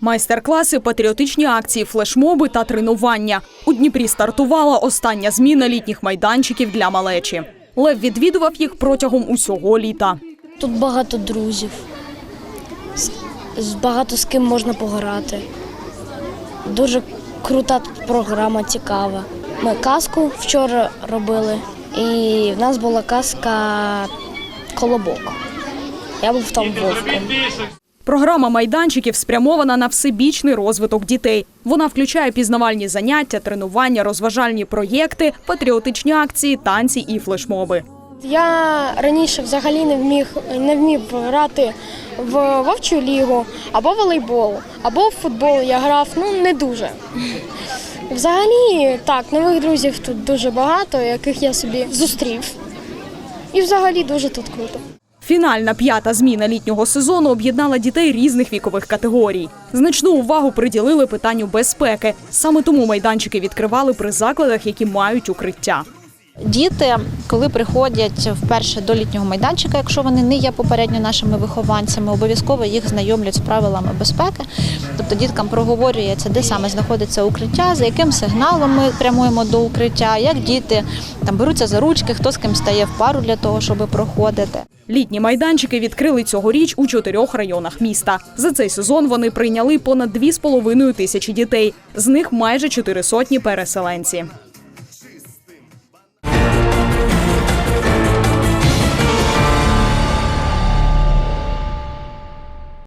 Майстер-класи, патріотичні акції, флешмоби та тренування. У Дніпрі стартувала остання зміна літніх майданчиків для малечі. Лев відвідував їх протягом усього літа. Тут багато друзів. З- Багато з ким можна пограти. Дуже крута програма, цікава. Ми казку вчора робили, і в нас була казка Колобок. Я був там вовком. Програма майданчиків спрямована на всебічний розвиток дітей. Вона включає пізнавальні заняття, тренування, розважальні проєкти, патріотичні акції, танці і флешмоби. Я раніше взагалі не вміг не вмів грати в вовчу лігу або волейбол, або в футбол я грав ну не дуже. Взагалі, так, нових друзів тут дуже багато, яких я собі зустрів. І взагалі дуже тут круто. Фінальна п'ята зміна літнього сезону об'єднала дітей різних вікових категорій. Значну увагу приділили питанню безпеки. Саме тому майданчики відкривали при закладах, які мають укриття. Діти, коли приходять вперше до літнього майданчика, якщо вони не є попередньо нашими вихованцями, обов'язково їх знайомлять з правилами безпеки. Тобто діткам проговорюється, де саме знаходиться укриття, за яким сигналом ми прямуємо до укриття, як діти там беруться за ручки, хто з ким стає в пару для того, щоб проходити. Літні майданчики відкрили цьогоріч у чотирьох районах міста. За цей сезон вони прийняли понад 2,5 тисячі дітей. З них майже чотири сотні переселенці.